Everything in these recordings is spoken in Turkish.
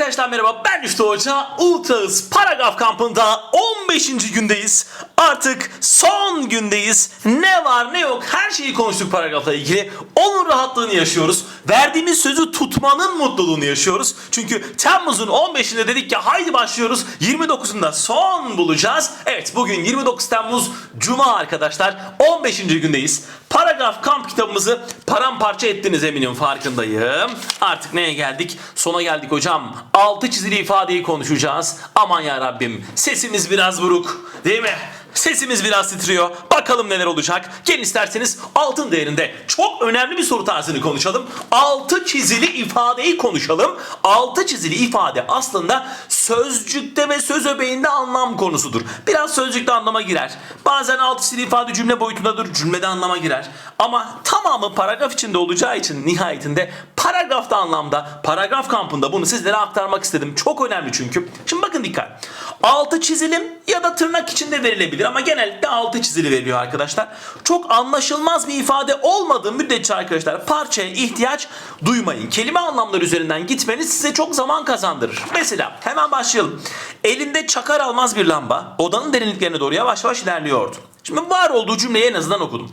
Arkadaşlar merhaba ben Rüştü Hoca. Ultra Hız Paragraf kampında 15. gündeyiz. Artık son gündeyiz. Ne var ne yok her şeyi konuştuk paragrafla ilgili. Onun rahatlığını yaşıyoruz. Verdiğimiz sözü tutmanın mutluluğunu yaşıyoruz. Çünkü Temmuz'un 15'inde dedik ki haydi başlıyoruz. 29'unda son bulacağız. Evet bugün 29 Temmuz Cuma arkadaşlar. 15. gündeyiz. Paragraf kamp kitabımızı paramparça ettiniz eminim farkındayım. Artık neye geldik? Sona geldik hocam. Altı çizili ifadeyi konuşacağız. Aman ya Rabbim sesimiz biraz buruk değil mi? Sesimiz biraz titriyor. Bakalım neler olacak. Gelin isterseniz altın değerinde çok önemli bir soru tarzını konuşalım. Altı çizili ifadeyi konuşalım. Altı çizili ifade aslında sözcükte ve söz öbeğinde anlam konusudur. Biraz sözcükte anlama girer. Bazen altı çizili ifade cümle boyutundadır. Cümlede anlama girer. Ama tamamı paragraf içinde olacağı için nihayetinde paragrafta anlamda, paragraf kampında bunu sizlere aktarmak istedim. Çok önemli çünkü. Şimdi bakın dikkat. Altı çizilim ya da tırnak içinde verilebilir ama genellikle altı çizili veriliyor arkadaşlar. Çok anlaşılmaz bir ifade olmadığı müddetçe arkadaşlar parçaya ihtiyaç duymayın. Kelime anlamları üzerinden gitmeniz size çok zaman kazandırır. Mesela hemen başlayalım. Elinde çakar almaz bir lamba odanın derinliklerine doğru yavaş yavaş ilerliyordu. Şimdi var olduğu cümleyi en azından okudum.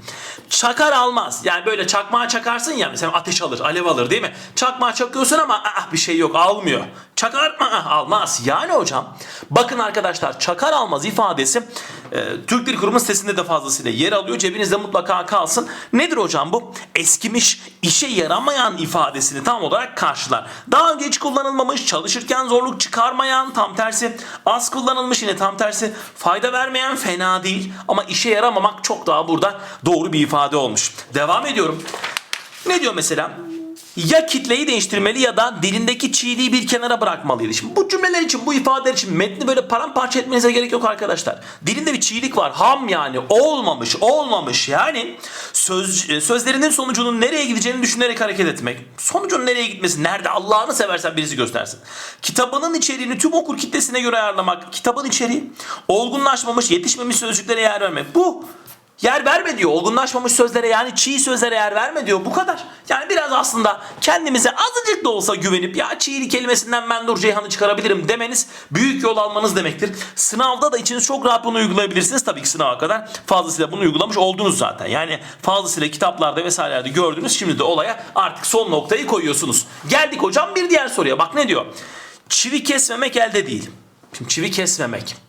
Çakar almaz. Yani böyle çakmağa çakarsın ya mesela ateş alır, alev alır değil mi? Çakmağa çakıyorsun ama ah, bir şey yok almıyor. Çakar ah, almaz. Yani hocam bakın arkadaşlar çakar almaz ifadesi e, Türk Dil Kurumu sitesinde de fazlasıyla yer alıyor. Cebinizde mutlaka kalsın. Nedir hocam bu? Eskimiş, işe yaramayan ifadesini tam olarak karşılar. Daha önce hiç kullanılmamış, çalışırken zorluk çıkarmayan tam tersi. Az kullanılmış yine tam tersi. Fayda vermeyen fena değil. Ama işe yaramamak çok daha burada doğru bir ifade olmuş. Devam ediyorum. Ne diyor mesela? Ya kitleyi değiştirmeli ya da dilindeki çiğliği bir kenara bırakmalıydı. Şimdi bu cümleler için, bu ifadeler için metni böyle paramparça etmenize gerek yok arkadaşlar. Dilinde bir çiğlik var. Ham yani. Olmamış, olmamış. Yani söz, e, sözlerinin sonucunun nereye gideceğini düşünerek hareket etmek. Sonucun nereye gitmesi, nerede Allah'ını seversen birisi göstersin. Kitabının içeriğini tüm okur kitlesine göre ayarlamak. Kitabın içeriği olgunlaşmamış, yetişmemiş sözcüklere yer vermek. Bu Yer verme diyor. Olgunlaşmamış sözlere yani çiğ sözlere yer verme diyor. Bu kadar. Yani biraz aslında kendimize azıcık da olsa güvenip ya çiğli kelimesinden ben dur Ceyhan'ı çıkarabilirim demeniz büyük yol almanız demektir. Sınavda da içiniz çok rahat bunu uygulayabilirsiniz. Tabii ki sınava kadar fazlasıyla bunu uygulamış oldunuz zaten. Yani fazlasıyla kitaplarda vesairelerde gördünüz. Şimdi de olaya artık son noktayı koyuyorsunuz. Geldik hocam bir diğer soruya. Bak ne diyor? Çivi kesmemek elde değil. Şimdi çivi kesmemek.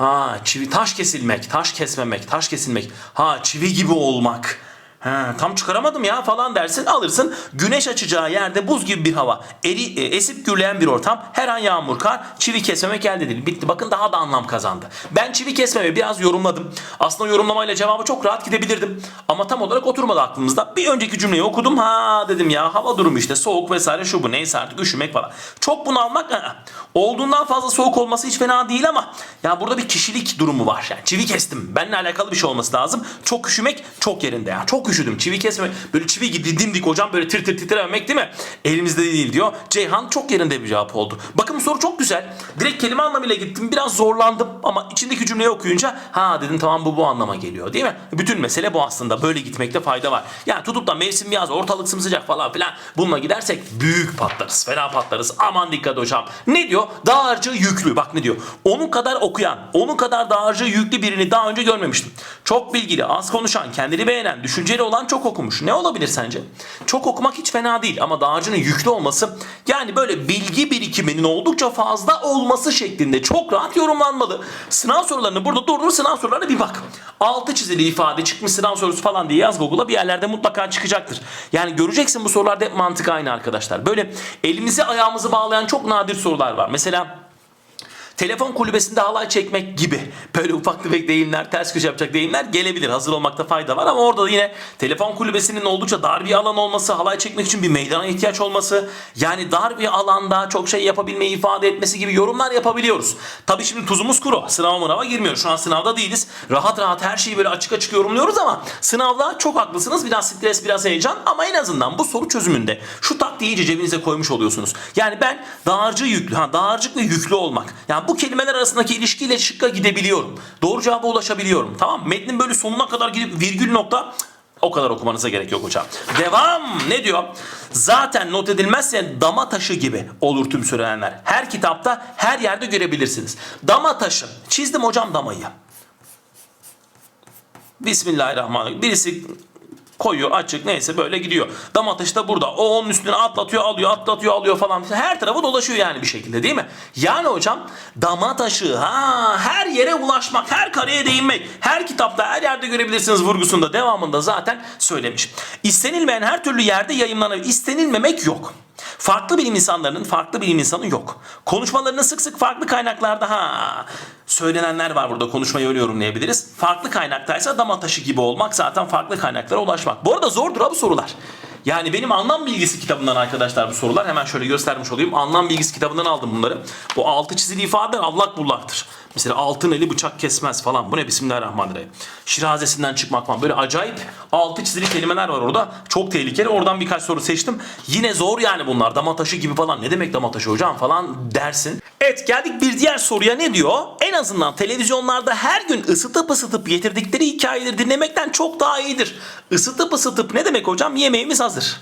Ha çivi taş kesilmek, taş kesmemek, taş kesilmek. Ha çivi gibi olmak. Ha, tam çıkaramadım ya falan dersin alırsın. Güneş açacağı yerde buz gibi bir hava. Eri, e, esip gürleyen bir ortam. Her an yağmur kar. Çivi kesmemek elde değil. Bitti. Bakın daha da anlam kazandı. Ben çivi kesmemeyi biraz yorumladım. Aslında yorumlamayla cevabı çok rahat gidebilirdim. Ama tam olarak oturmadı aklımızda. Bir önceki cümleyi okudum. Ha dedim ya hava durumu işte soğuk vesaire şu bu neyse artık üşümek falan. Çok bunalmak ı-ı. olduğundan fazla soğuk olması hiç fena değil ama ya burada bir kişilik durumu var. Yani çivi kestim. Benimle alakalı bir şey olması lazım. Çok üşümek çok yerinde ya. Çok üşüdüm. Çivi kesme. Böyle çivi gibi dimdik hocam böyle tir tir titrememek değil mi? Elimizde değil diyor. Ceyhan çok yerinde bir cevap oldu. Bakın soru çok güzel. Direkt kelime anlamıyla gittim. Biraz zorlandım ama içindeki cümleyi okuyunca ha dedim tamam bu bu anlama geliyor değil mi? Bütün mesele bu aslında. Böyle gitmekte fayda var. Yani tutup da mevsim yaz, ortalık sımsıcak falan filan bununla gidersek büyük patlarız. Fena patlarız. Aman dikkat hocam. Ne diyor? Dağarcığı yüklü. Bak ne diyor? Onun kadar okuyan, onun kadar dağarcığı yüklü birini daha önce görmemiştim. Çok bilgili, az konuşan, kendini beğenen, düşünceli olan çok okumuş. Ne olabilir sence? Çok okumak hiç fena değil ama dağarcığının yüklü olması yani böyle bilgi birikiminin oldukça fazla olması şeklinde çok rahat yorumlanmalı. Sınav sorularını burada durdur sınav sorularına bir bak. Altı çizili ifade çıkmış sınav sorusu falan diye yaz Google'a bir yerlerde mutlaka çıkacaktır. Yani göreceksin bu sorularda hep mantık aynı arkadaşlar. Böyle elimizi ayağımızı bağlayan çok nadir sorular var. Mesela Telefon kulübesinde halay çekmek gibi böyle ufak tefek deyimler, ters köşe yapacak deyimler gelebilir. Hazır olmakta fayda var ama orada da yine telefon kulübesinin oldukça dar bir alan olması, halay çekmek için bir meydana ihtiyaç olması, yani dar bir alanda çok şey yapabilmeyi ifade etmesi gibi yorumlar yapabiliyoruz. Tabii şimdi tuzumuz kuru. Sınava mınava girmiyor. Şu an sınavda değiliz. Rahat rahat her şeyi böyle açık açık yorumluyoruz ama sınavda çok haklısınız. Biraz stres, biraz heyecan ama en azından bu soru çözümünde şu taktiği iyice cebinize koymuş oluyorsunuz. Yani ben dağarcığı yüklü, ha dağarcık ve yüklü olmak. Yani bu kelimeler arasındaki ilişkiyle şıkka gidebiliyorum. Doğru cevaba ulaşabiliyorum. Tamam? Metnin böyle sonuna kadar gidip virgül nokta O kadar okumanıza gerek yok hocam. Devam ne diyor? Zaten not edilmezse dama taşı gibi olur tüm söylenenler. Her kitapta her yerde görebilirsiniz. Dama taşı. Çizdim hocam damayı. Bismillahirrahmanirrahim. Birisi koyuyor açık neyse böyle gidiyor. Dam ateşi de burada. O onun üstüne atlatıyor alıyor atlatıyor alıyor falan. Her tarafı dolaşıyor yani bir şekilde değil mi? Yani hocam dama taşı ha her yere ulaşmak her kareye değinmek her kitapta her yerde görebilirsiniz vurgusunda devamında zaten söylemiş. İstenilmeyen her türlü yerde yayınlanabilir. İstenilmemek yok. Farklı bilim insanlarının farklı bilim insanı yok. Konuşmalarını sık sık farklı kaynaklarda ha söylenenler var burada konuşmayı öyle yorumlayabiliriz. Farklı kaynaktaysa dama taşı gibi olmak zaten farklı kaynaklara ulaşmak. Bu arada zordur ha bu sorular. Yani benim anlam bilgisi kitabından arkadaşlar bu sorular. Hemen şöyle göstermiş olayım. Anlam bilgisi kitabından aldım bunları. Bu altı çizili ifadeler allak bullaktır. Mesela altın eli bıçak kesmez falan. Bu ne Bismillahirrahmanirrahim. Şirazesinden çıkmak falan. Böyle acayip altı çizili kelimeler var orada. Çok tehlikeli. Oradan birkaç soru seçtim. Yine zor yani bunlar. Dama taşı gibi falan. Ne demek dama taşı hocam falan dersin. Evet geldik bir diğer soruya ne diyor? En azından televizyonlarda her gün ısıtıp ısıtıp getirdikleri hikayeleri dinlemekten çok daha iyidir. Isıtıp ısıtıp ne demek hocam? Yemeğimiz hazır.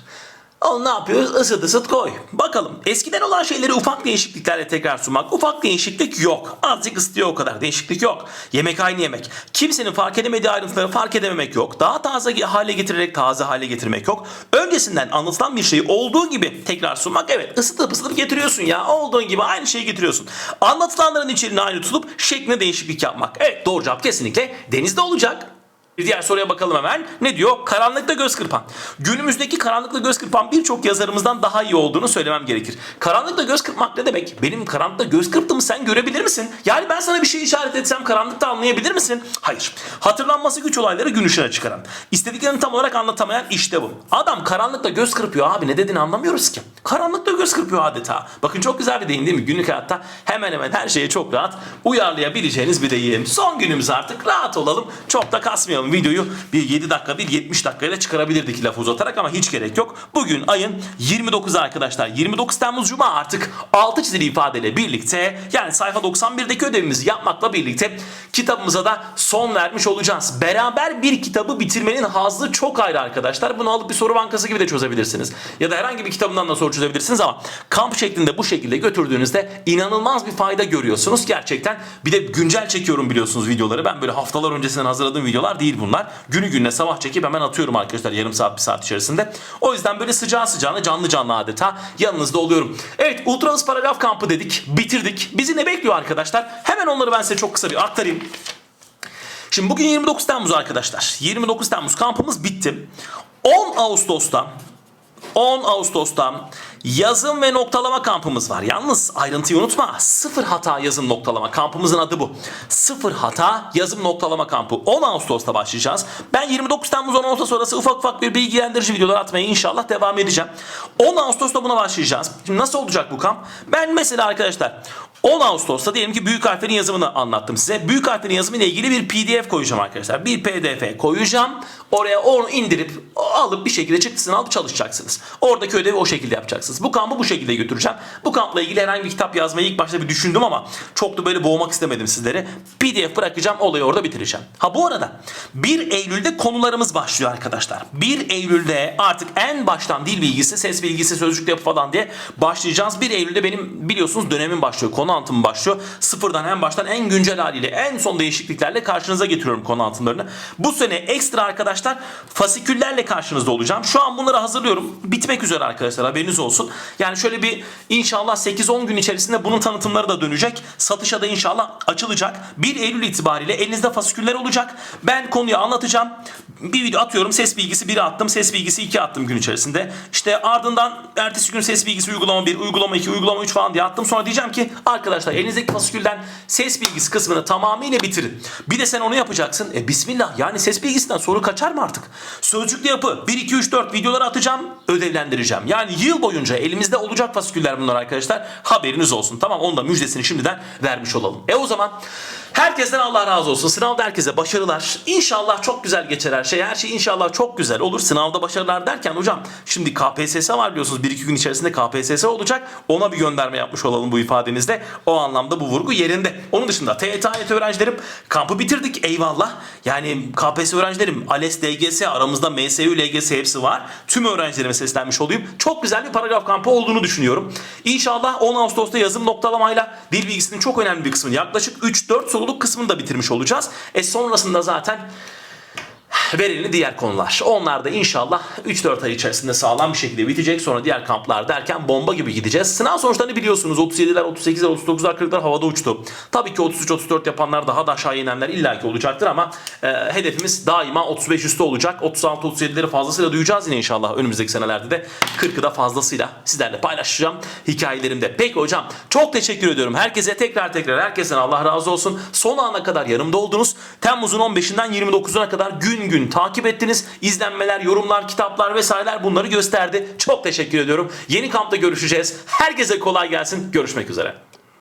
Onu ne yapıyoruz? Isıt ısıt koy. Bakalım eskiden olan şeyleri ufak değişikliklerle tekrar sunmak. Ufak değişiklik yok. Azıcık ısıtıyor o kadar. Değişiklik yok. Yemek aynı yemek. Kimsenin fark edemediği ayrıntıları fark edememek yok. Daha taze hale getirerek taze hale getirmek yok. Öncesinden anlatılan bir şeyi olduğu gibi tekrar sunmak. Evet ısıtıp ısıtıp getiriyorsun ya. Olduğun gibi aynı şeyi getiriyorsun. Anlatılanların içeriğini aynı tutup şekline değişiklik yapmak. Evet doğru cevap kesinlikle denizde olacak. Bir diğer soruya bakalım hemen. Ne diyor? Karanlıkta göz kırpan. Günümüzdeki karanlıkta göz kırpan birçok yazarımızdan daha iyi olduğunu söylemem gerekir. Karanlıkta göz kırpmak ne demek? Benim karanlıkta göz kırptığımı sen görebilir misin? Yani ben sana bir şey işaret etsem karanlıkta anlayabilir misin? Hayır. Hatırlanması güç olayları gün ışığına çıkaran. İstediklerini tam olarak anlatamayan işte bu. Adam karanlıkta göz kırpıyor abi ne dediğini anlamıyoruz ki. Karanlıkta göz kırpıyor adeta. Bakın çok güzel bir deyim değil mi? Günlük hayatta hemen hemen her şeye çok rahat uyarlayabileceğiniz bir deyim. Son günümüz artık rahat olalım. Çok da kasmayalım videoyu. Bir 7 dakika bir 70 dakikayla çıkarabilirdik lafı uzatarak ama hiç gerek yok. Bugün ayın 29 arkadaşlar. 29 Temmuz Cuma artık altı çizili ifadeyle birlikte yani sayfa 91'deki ödevimizi yapmakla birlikte kitabımıza da son vermiş olacağız. Beraber bir kitabı bitirmenin hazzı çok ayrı arkadaşlar. Bunu alıp bir soru bankası gibi de çözebilirsiniz. Ya da herhangi bir kitabından da soru çözebilirsiniz ama kamp şeklinde bu şekilde götürdüğünüzde inanılmaz bir fayda görüyorsunuz. Gerçekten bir de güncel çekiyorum biliyorsunuz videoları. Ben böyle haftalar öncesinden hazırladığım videolar değil bunlar. Günü gününe sabah çekip hemen atıyorum arkadaşlar yarım saat bir saat içerisinde. O yüzden böyle sıcağı sıcağına canlı canlı adeta yanınızda oluyorum. Evet Ultra Hız Paragraf Kampı dedik bitirdik. Bizi ne bekliyor arkadaşlar? Hemen onları ben size çok kısa bir aktarayım. Şimdi bugün 29 Temmuz arkadaşlar. 29 Temmuz kampımız bitti. 10 Ağustos'ta 10 Ağustos'ta yazım ve noktalama kampımız var. Yalnız ayrıntıyı unutma. Sıfır hata yazım noktalama kampımızın adı bu. Sıfır hata yazım noktalama kampı. 10 Ağustos'ta başlayacağız. Ben 29 Temmuz 10 Ağustos sonrası ufak ufak bir bilgilendirici videolar atmaya inşallah devam edeceğim. 10 Ağustos'ta buna başlayacağız. Şimdi nasıl olacak bu kamp? Ben mesela arkadaşlar 10 Ağustos'ta diyelim ki büyük harflerin yazımını anlattım size. Büyük harflerin yazımı ilgili bir PDF koyacağım arkadaşlar. Bir PDF koyacağım. Oraya onu indirip alıp bir şekilde çıktısını alıp çalışacaksınız. Oradaki ödevi o şekilde yapacaksınız. Bu kampı bu şekilde götüreceğim. Bu kampla ilgili herhangi bir kitap yazmayı ilk başta bir düşündüm ama çok da böyle boğmak istemedim sizleri. PDF bırakacağım olayı orada bitireceğim. Ha bu arada 1 Eylül'de konularımız başlıyor arkadaşlar. 1 Eylül'de artık en baştan dil bilgisi, ses bilgisi, sözcük yapı falan diye başlayacağız. 1 Eylül'de benim biliyorsunuz dönemim başlıyor. Konu anlatımı başlıyor. Sıfırdan en baştan en güncel haliyle en son değişikliklerle karşınıza getiriyorum konu anlatımlarını. Bu sene ekstra arkadaşlar fasiküllerle karşınızda olacağım. Şu an bunları hazırlıyorum. Bitmek üzere arkadaşlar haberiniz olsun. Yani şöyle bir inşallah 8-10 gün içerisinde bunun tanıtımları da dönecek. Satışa da inşallah açılacak. 1 Eylül itibariyle elinizde fasiküller olacak. Ben konuyu anlatacağım. Bir video atıyorum. Ses bilgisi 1'e attım. Ses bilgisi 2 attım gün içerisinde. İşte ardından ertesi gün ses bilgisi uygulama 1, uygulama 2, uygulama 3 falan diye attım. Sonra diyeceğim ki arkadaşlar elinizdeki fasikülden ses bilgisi kısmını tamamıyla bitirin. Bir de sen onu yapacaksın. E bismillah yani ses bilgisinden soru kaçar mı artık? Sözcüklü yapı 1, 2, 3, 4 videoları atacağım. Ödevlendireceğim. Yani yıl boyunca elimizde olacak fasiküller bunlar arkadaşlar. Haberiniz olsun. Tamam onu da müjdesini şimdiden vermiş olalım. E o zaman herkesten Allah razı olsun. Sınavda herkese başarılar. İnşallah çok güzel geçer her şey. Her şey inşallah çok güzel olur. Sınavda başarılar derken hocam şimdi KPSS var biliyorsunuz. 1-2 gün içerisinde KPSS olacak. Ona bir gönderme yapmış olalım bu ifadenizde. O anlamda bu vurgu yerinde. Onun dışında TYT AYT öğrencilerim kampı bitirdik eyvallah. Yani KPSS öğrencilerim ALES, DGS aramızda MSU, LGS hepsi var. Tüm öğrencilerime seslenmiş olayım. Çok güzel bir paragraf kampı olduğunu düşünüyorum. İnşallah 10 Ağustos'ta yazım noktalamayla dil bilgisinin çok önemli bir kısmını yaklaşık 3-4 soruluk kısmını da bitirmiş olacağız. E sonrasında zaten verileni diğer konular. Onlar da inşallah 3-4 ay içerisinde sağlam bir şekilde bitecek. Sonra diğer kamplar derken bomba gibi gideceğiz. Sınav sonuçlarını biliyorsunuz. 37'ler, 38'ler, 39'lar, 40'lar havada uçtu. Tabii ki 33-34 yapanlar daha da aşağı inenler illaki olacaktır ama e, hedefimiz daima 35 üstü olacak. 36-37'leri fazlasıyla duyacağız yine inşallah önümüzdeki senelerde de 40'ı da fazlasıyla sizlerle paylaşacağım hikayelerimde. Peki hocam çok teşekkür ediyorum. Herkese tekrar tekrar herkesten Allah razı olsun. Son ana kadar yanımda oldunuz. Temmuz'un 15'inden 29'una kadar gün gün takip ettiniz. İzlenmeler, yorumlar, kitaplar vesaireler bunları gösterdi. Çok teşekkür ediyorum. Yeni kampta görüşeceğiz. Herkese kolay gelsin. Görüşmek üzere.